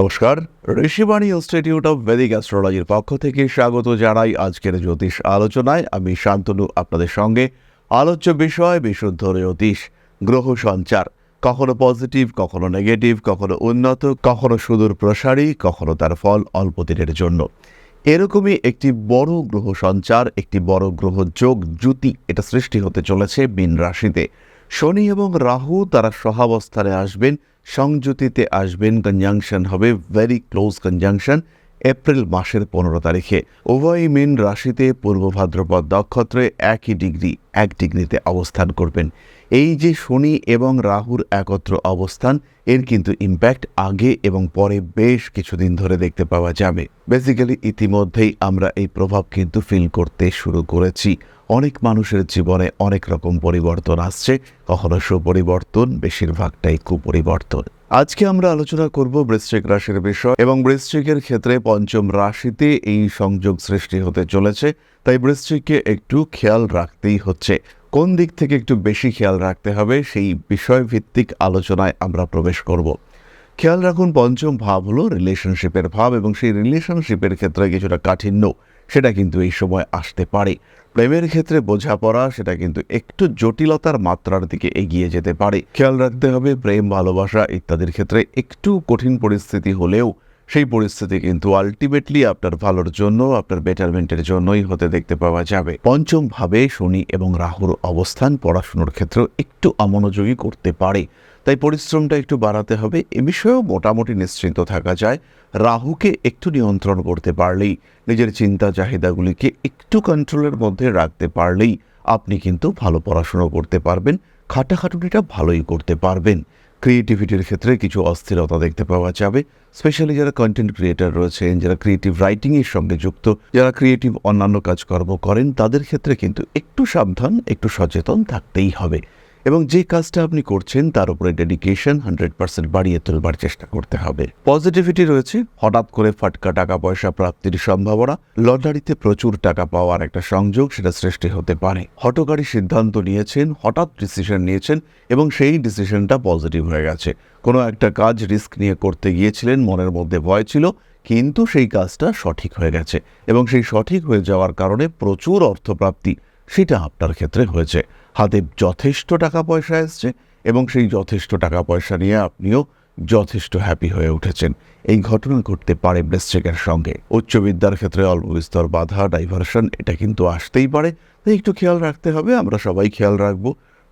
নমস্কার, Rishibani Institute of Vedic অ্যাস্ট্রোলজির পক্ষ থেকে স্বাগত জানাই আজকের জ্যোতিষ আলোচনায়। আমি শান্তনু, আপনাদের সঙ্গে আলোচ্য বিষয় বিশুদ্ধ জ্যোতিষ, গ্রহ সঞ্চার। কখনো পজিটিভ, কখনো নেগেটিভ, কখনো উন্নত, কখনো সুদূর প্রসারী, কখনো তার ফল অল্প দিনের জন্য। এরকমই একটি বড় গ্রহ সঞ্চার, একটি বড় গ্রহ যোগ জুতি এটা সৃষ্টি হতে চলেছে মীন রাশিতে। শনি এবং রাহু তারা সহাবস্থানে আসবেন সংযুতিতে আসবেন কনজাংশন হবে ভেরি ক্লোজ কনজাংশন এপ্রিল মাসের পনেরো তারিখে। উভয় মিন রাশিতে পূর্ব ভাদ্রপদ নক্ষত্রে একই ডিগ্রি এক ডিগ্রিতে অবস্থান করবেন। এই যে শনি এবং রাহুর একত্র অবস্থান, এর কিন্তু ইম্প্যাক্ট আগে এবং পরে বেশ কিছুদিন ধরে দেখতে পাওয়া যাবে। বেসিক্যালি ইতিমধ্যেই আমরা এই প্রভাব কিন্তু ফিল করতে শুরু করেছি। অনেক মানুষের জীবনে অনেক রকম পরিবর্তন আসছে, কখনো সুপরিবর্তন, বেশিরভাগটাই কুপরিবর্তন। আজকে আমরা আলোচনা করব বৃশ্চিক রাশির বিষয় এবং বৃশ্চিকের ক্ষেত্রে পঞ্চম রাশিতে এই সংযোগ সৃষ্টি হতে চলেছে, তাই বৃশ্চিককে একটু খেয়াল রাখতেই হচ্ছে। কোন দিক থেকে একটু বেশি খেয়াল রাখতে হবে সেই বিষয়ভিত্তিক আলোচনায় আমরা প্রবেশ করব। খেয়াল রাখুন, পঞ্চম ভাব হলো রিলেশনশিপের ভাব এবং সেই রিলেশনশিপের ক্ষেত্রে কিছুটা কাঠিন্য। সেটা কিন্তু এই সময় আসতে পারে। প্রেমের ক্ষেত্রে বোঝাপড়া, সেটা কিন্তু একটু জটিলতার মাত্রার দিকে এগিয়ে যেতে পারে। খেয়াল রাখতে হবে প্রেম, ভালোবাসা ইত্যাদির ক্ষেত্রে একটু কঠিন পরিস্থিতি হলেও সেই পরিস্থিতি কিন্তু আলটিমেটলি আপনার ভালোর জন্য, আপনার বেটারমেন্টের জন্যই হতে দেখতে পাওয়া যাবে। পঞ্চম ভাবে শনি এবং রাহুর অবস্থান পড়াশুনোর ক্ষেত্রেও একটু অমনোযোগী করতে পারে। তাই পরিশ্রমটা একটু বাড়াতে হবে। এ বিষয়েও মোটামুটি নিশ্চিন্ত থাকা যায়। রাহুকে একটু নিয়ন্ত্রণ করতে পারলেই, নিজের চিন্তা চাহিদাগুলিকে একটু কন্ট্রোলের মধ্যে রাখতে পারলেই, আপনি কিন্তু ভালো পড়াশুনো করতে পারবেন, খাটাখাটুনিটা ভালোই করতে পারবেন। ক্রিয়েটিভিটির ক্ষেত্রে কিছু অস্থিরতা দেখতে পাওয়া যাবে স্পেশালি যারা কন্টেন্ট ক্রিয়েটার রয়েছেন, যারা ক্রিয়েটিভ রাইটিংয়ের সঙ্গে যুক্ত, যারা ক্রিয়েটিভ অন্যান্য কাজকর্ম করেন, তাদের ক্ষেত্রে কিন্তু একটু সাবধান, একটু সচেতন থাকতেই হবে। এবং যে কাজটা আপনি করছেন, তার উপরে ডেডিকেশন হান্ড্রেড পার্সেন্ট বাড়িয়ে তুলবার চেষ্টা করতে হবে। পজিটিভিটি রয়েছে, হঠাৎ করে ফাটকা টাকা পয়সা প্রাপ্তির সম্ভাবনা, লটারিতে প্রচুর টাকা পাওয়ার একটা সংযোগ সেটা সৃষ্টি হতে পারে। হটকারী সিদ্ধান্ত নিয়েছেন, হঠাৎ ডিসিশন নিয়েছেন এবং সেই ডিসিশনটা পজিটিভ হয়ে গেছে। কোনো একটা কাজ রিস্ক নিয়ে করতে গিয়েছিলেন, মনের মধ্যে ভয় ছিল, কিন্তু সেই কাজটা সঠিক হয়ে গেছে এবং সেই সঠিক হয়ে যাওয়ার কারণে প্রচুর অর্থপ্রাপ্তি সেটা আপনার ক্ষেত্রে হয়েছে। হাতে যথেষ্ট টাকা পয়সা এসছে এবং সেই যথেষ্ট টাকা পয়সা নিয়ে আপনিও যথেষ্ট হ্যাপি হয়ে উঠেছেন। এই ঘটনা ঘটতে পারে ব্রেস্ট্রেকের সঙ্গে। উচ্চ বিদ্যার ক্ষেত্রে অল্প বিস্তর বাধা ডাইভারশন এটা কিন্তু আসতেই পারে। তাই একটু খেয়াল রাখতে হবে, আমরা সবাই খেয়াল রাখব।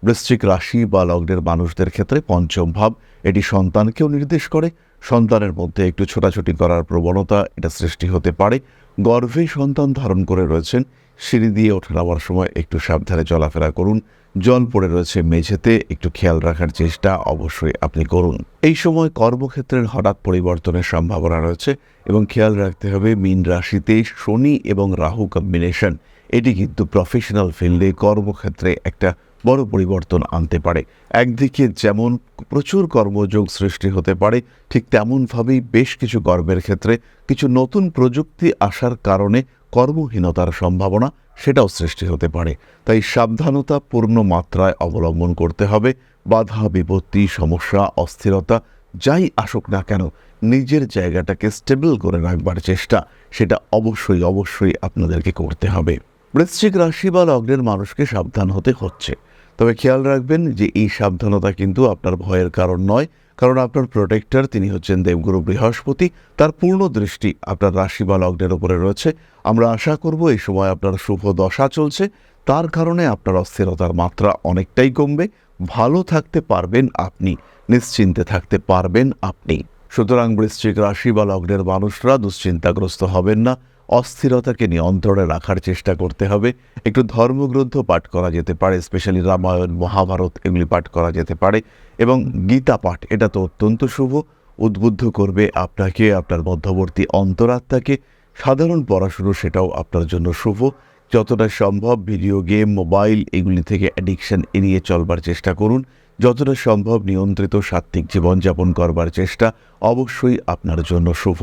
বৃশ্চিক রাশি বা লগ্নের মানুষদের ক্ষেত্রে পঞ্চম ভাব, এটি সন্তানকেও নির্দেশ করে। সন্তানের মধ্যে একটু ছোটাছুটি করার প্রবণতা এটা সৃষ্টি হতে পারে। গর্ভে সন্তান ধারণ করে রয়েছেন সিঁড়ি দিয়ে ওঠা নামার সময় একটু সাবধানে চলাফেরা করুন। জল পড়ে রয়েছে মেঝেতে, একটু খেয়াল রাখার চেষ্টা অবশ্যই আপনি করুন। এই সময় কর্মক্ষেত্রের হঠাৎ পরিবর্তনের সম্ভাবনা রয়েছে এবং খেয়াল রাখতে হবে মীন রাশিতে শনি এবং রাহু কম্বিনেশন এটি কিন্তু প্রফেশনাল ফিল্ডে কর্মক্ষেত্রে একটা বড় পরিবর্তন আনতে পারে। একদিকে যেমন প্রচুর কর্মযোগ সৃষ্টি হতে পারে, ঠিক তেমনভাবেই বেশ কিছু কর্মের ক্ষেত্রে কিছু নতুন প্রযুক্তি আসার কারণে কর্মহীনতার সম্ভাবনা সেটাও সৃষ্টি হতে পারে। তাই সাবধানতা পূর্ণ মাত্রায় অবলম্বন করতে হবে। বাধা, বিপত্তি, সমস্যা, অস্থিরতা, যাই আসুক না কেন, নিজের জায়গাটাকে স্টেবল করে রাখবার চেষ্টা, সেটা অবশ্যই অবশ্যই আপনাদেরকে করতে হবে। বৃশ্চিক রাশি বা লগ্নের মানুষকে সাবধান হতে হচ্ছে। তবে খেয়াল রাখবেন যে এই সাবধানতা কিন্তু আপনার ভয়ের কারণ নয় কারণ আপনার প্রোটেক্টর তিনি হচ্ছেন দেবগুরু বৃহস্পতি, তার পূর্ণ দৃষ্টি আপনার রাশি বা লগ্নের উপরে রয়েছে। আমরা আশা করব এই সময় আপনার শুভ দশা চলছে, তার কারণে আপনার অস্থিরতার মাত্রা অনেকটাই কমবে। ভালো থাকতে পারবেন আপনি, নিশ্চিন্তে থাকতে পারবেন আপনি। সুতরাং বৃশ্চিক রাশি বা লগ্নের মানুষরা দুশ্চিন্তাগ্রস্ত হবেন না। অস্থিরতাকে নিয়ন্ত্রণে রাখার চেষ্টা করতে হবে। একটু ধর্মগ্রন্থ পাঠ করা যেতে পারে, স্পেশালি রামায়ণ, মহাভারত এগুলি পাঠ করা যেতে পারে এবং গীতা পাঠ, এটা তো অত্যন্ত শুভ, উদ্বুদ্ধ করবে আপনাকে, আপনার মধ্যবর্তী অন্তরাত্মাকে। সাধারণ পড়াশুনো সেটাও আপনার জন্য শুভ। যতটা সম্ভব ভিডিও গেম, মোবাইল এগুলি থেকে অ্যাডিকশান এড়িয়ে চলবার চেষ্টা করুন। যতটা সম্ভব নিয়ন্ত্রিত সাত্ত্বিক জীবনযাপন করবার চেষ্টা অবশ্যই আপনার জন্য শুভ।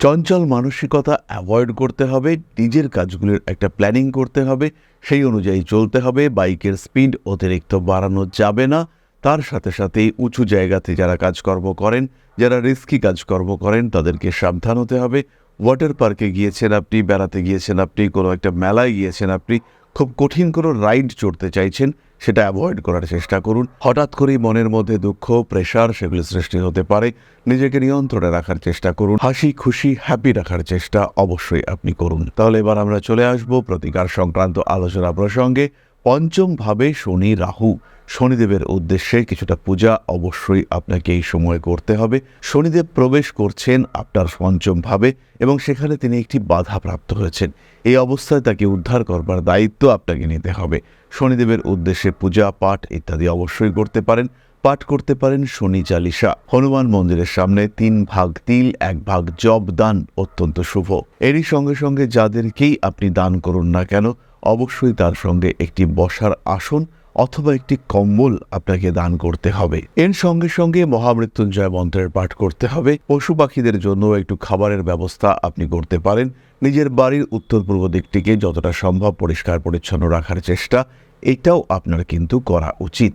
চঞ্চল মানসিকতা অ্যাভয়েড করতে হবে, নিজের কাজগুলির একটা প্ল্যানিং করতে হবে, সেই অনুযায়ী চলতে হবে বাইকের স্পিড অতিরিক্ত বাড়ানো যাবে না। তার সাথে সাথে উঁচু জায়গাতে যারা কাজকর্ম করেন, যারা রিস্কি কাজকর্ম করেন, তাদেরকে সাবধান হতে হবে। ওয়াটার পার্কে গিয়েছেন আপনি, বেড়াতে গিয়েছেন আপনি, কোনো একটা মেলায় গিয়েছেন আপনি, খুব কঠিন কোনো রাইড চড়তে চাইছেন সেটা অ্যাভয়েড করার চেষ্টা করুন। হঠাৎ করেই মনের মধ্যে দুঃখ প্রেশার সেগুলি সৃষ্টি হতে পারে। নিজেকে নিয়ন্ত্রণে রাখার চেষ্টা করুন। হাসি, খুশি হ্যাপি রাখার চেষ্টা অবশ্যই আপনি করুন। তাহলে এবার আমরা চলে আসব প্রতিকার সংক্রান্ত আলোচনা প্রসঙ্গে। পঞ্চম ভাবে শনি রাহু। শনিদেবের উদ্দেশ্যে কিছুটা পূজা অবশ্যই আপনাকে এই সময়ে করতে হবে। শনিদেব প্রবেশ করছেন আপনার পঞ্চম ভাবে এবং সেখানে তিনি একটি বাধা প্রাপ্ত হয়েছেন। এই অবস্থায় তাকে উদ্ধার করবার দায়িত্ব আপনাকে নিতে হবে। শনিদেবের উদ্দেশ্যে পূজা, পাঠ ইত্যাদি অবশ্যই করতে পারেন। পাঠ করতে পারেন শনি চালিসা হনুমান মন্দিরের সামনে তিন ভাগ তিল, এক ভাগ জব দান অত্যন্ত শুভ। এরই সঙ্গে সঙ্গে যাদেরকেই আপনি দান করুন না কেন, অবশ্যই তার সঙ্গে একটি বসার আসন অথবা একটি কম্বল আপনাকে দান করতে হবে। এর সঙ্গে সঙ্গে মহামৃত্যুঞ্জয় মন্ত্রের পাঠ করতে হবে। পশু পাখিদের জন্য একটু খাবারের ব্যবস্থা আপনি করতে পারেন। নিজের বাড়ির উত্তর পূর্ব দিকটিকে যতটা সম্ভব পরিষ্কার পরিচ্ছন্ন রাখার চেষ্টা, এটাও আপনার কিন্তু করা উচিত।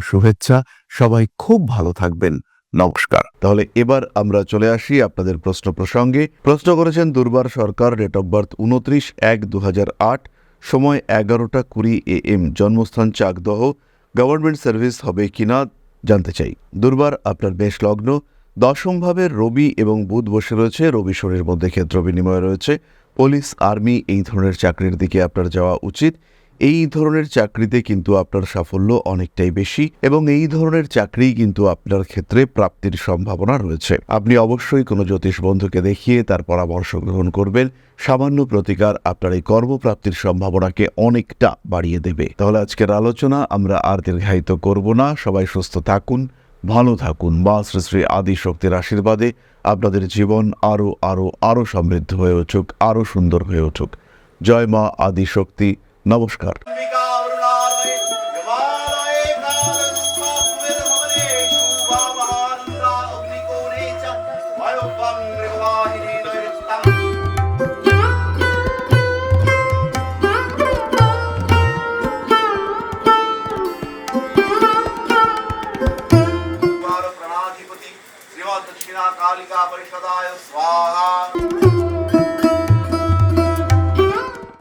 শুভেচ্ছা। সবাই খুব ভালো থাকবেন। নমস্কার। তাহলে এবার আমরা চলে আসি আপনাদের প্রশ্ন প্রসঙ্গে। প্রশ্ন করেছেন, দুর্বার সরকার ডেট অফ বার্থ উনত্রিশ এক দু সময় এগারোটা কুড়ি এ এম জন্মস্থান চাকদহ গভর্নমেন্ট সার্ভিস হবে কিনা জানতে চাই। দুর্বার, আপনার বেশ লগ্ন। দশমভাবে রবি এবং বুধ বসে রয়েছে। রবি শনির মধ্যে ক্ষেত্র বিনিময় রয়েছে। পুলিশ আর্মি এই ধরনের চাকরির দিকে আপনার যাওয়া উচিত। এই ধরনের চাকরিতে কিন্তু আপনার সাফল্য অনেকটাই বেশি এবং এই ধরনের চাকরি কিন্তু আপনার ক্ষেত্রে প্রাপ্তির সম্ভাবনা রয়েছে। আপনি অবশ্যই কোনো জ্যোতিষ বন্ধুকে দেখিয়ে তার পরামর্শ গ্রহণ করবেন। সামান্য প্রতিকার আপনার এই কর্মপ্রাপ্তির সম্ভাবনাকে অনেকটা বাড়িয়ে দেবে। তাহলে আজকের আলোচনা আমরা আর দীর্ঘায়িত করব না। সবাই সুস্থ থাকুন, ভালো থাকুন। মা শ্রী শ্রী আদি শক্তির আশীর্বাদে আপনাদের জীবন আরও আরও আরও সমৃদ্ধ হয়ে উঠুক আরও সুন্দর হয়ে উঠুক। জয় মা আদি শক্তি নমস্কার অম্বিকা অরুণালয়ে হিমালয়ে কালরূপাকুবেরভবনে